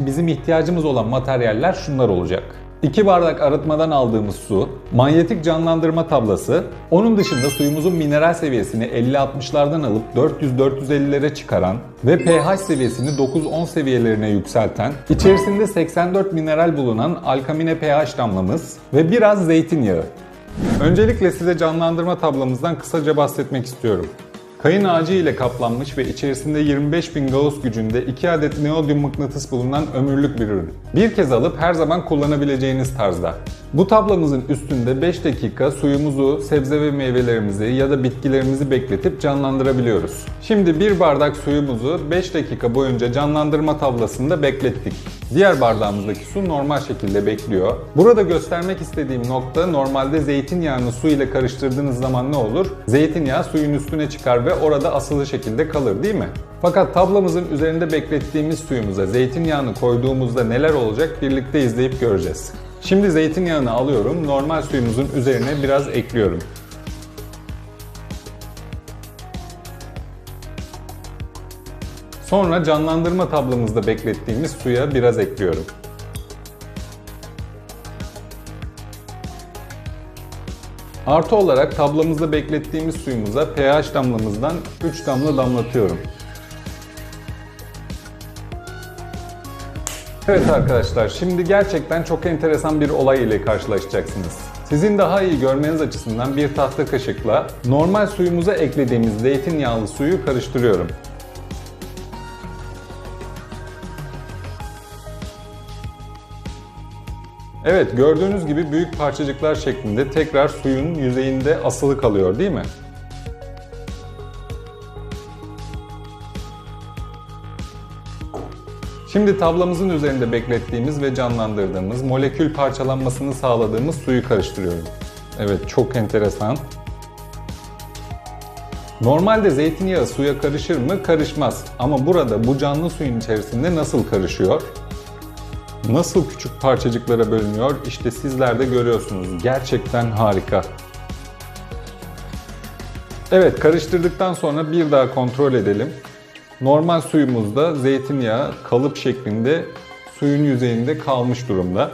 bizim ihtiyacımız olan materyaller şunlar olacak. 2 bardak arıtmadan aldığımız su, manyetik canlandırma tablası, onun dışında suyumuzun mineral seviyesini 50-60'lardan alıp 400-450'lere çıkaran ve pH seviyesini 9-10 seviyelerine yükselten, içerisinde 84 mineral bulunan alkamine pH damlamız ve biraz zeytinyağı. Öncelikle size canlandırma tablamızdan kısaca bahsetmek istiyorum. Kayın ağacı ile kaplanmış ve içerisinde 25.000 Gauss gücünde 2 adet neodyum mıknatıs bulunan ömürlük bir ürün. Bir kez alıp her zaman kullanabileceğiniz tarzda. Bu tablamızın üstünde 5 dakika suyumuzu, sebze ve meyvelerimizi ya da bitkilerimizi bekletip canlandırabiliyoruz. Şimdi bir bardak suyumuzu 5 dakika boyunca canlandırma tablasında beklettik. Diğer bardağımızdaki su normal şekilde bekliyor. Burada göstermek istediğim nokta normalde zeytinyağını su ile karıştırdığınız zaman ne olur? Zeytinyağı suyun üstüne çıkar ve orada asılı şekilde kalır değil mi? Fakat tablamızın üzerinde beklettiğimiz suyumuza zeytinyağını koyduğumuzda neler olacak birlikte izleyip göreceğiz. Şimdi zeytinyağını alıyorum, normal suyumuzun üzerine biraz ekliyorum. Sonra canlandırma tablamızda beklettiğimiz suya biraz ekliyorum. Artı olarak tablamızda beklettiğimiz suyumuza pH damlamızdan 3 damla damlatıyorum. Evet arkadaşlar, şimdi gerçekten çok enteresan bir olay ile karşılaşacaksınız. Sizin daha iyi görmeniz açısından bir tahta kaşıkla normal suyumuza eklediğimiz zeytinyağlı suyu karıştırıyorum. Evet, gördüğünüz gibi büyük parçacıklar şeklinde tekrar suyun yüzeyinde asılı kalıyor değil mi? Şimdi tablamızın üzerinde beklettiğimiz ve canlandırdığımız, molekül parçalanmasını sağladığımız suyu karıştırıyorum. Evet, çok enteresan. Normalde zeytinyağı suya karışır mı? Karışmaz. Ama burada bu canlı suyun içerisinde nasıl karışıyor? Nasıl küçük parçacıklara bölünüyor? İşte sizler de görüyorsunuz. Gerçekten harika. Evet, karıştırdıktan sonra bir daha kontrol edelim. Normal suyumuzda zeytinyağı kalıp şeklinde suyun yüzeyinde kalmış durumda.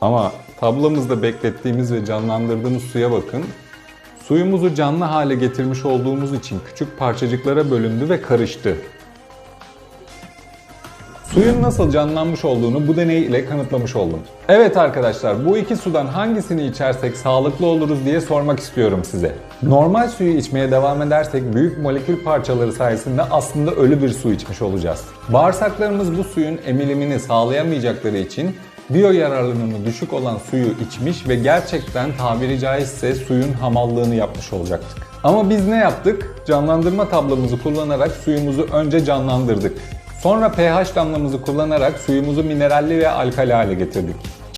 Ama tablamızda beklettiğimiz ve canlandırdığımız suya bakın. Suyumuzu canlı hale getirmiş olduğumuz için küçük parçacıklara bölündü ve karıştı. Suyun nasıl canlanmış olduğunu bu deney ile kanıtlamış oldum. Evet arkadaşlar bu iki sudan hangisini içersek sağlıklı oluruz diye sormak istiyorum size. Normal suyu içmeye devam edersek büyük molekül parçaları sayesinde aslında ölü bir su içmiş olacağız. Bağırsaklarımız bu suyun emilimini sağlayamayacakları için biyo yararlılığını düşük olan suyu içmiş ve gerçekten tabiri caizse suyun hamallığını yapmış olacaktık. Ama biz ne yaptık? Canlandırma tablamızı kullanarak suyumuzu önce canlandırdık. Sonra pH damlamızı kullanarak suyumuzu mineralli ve alkali hale getirdik.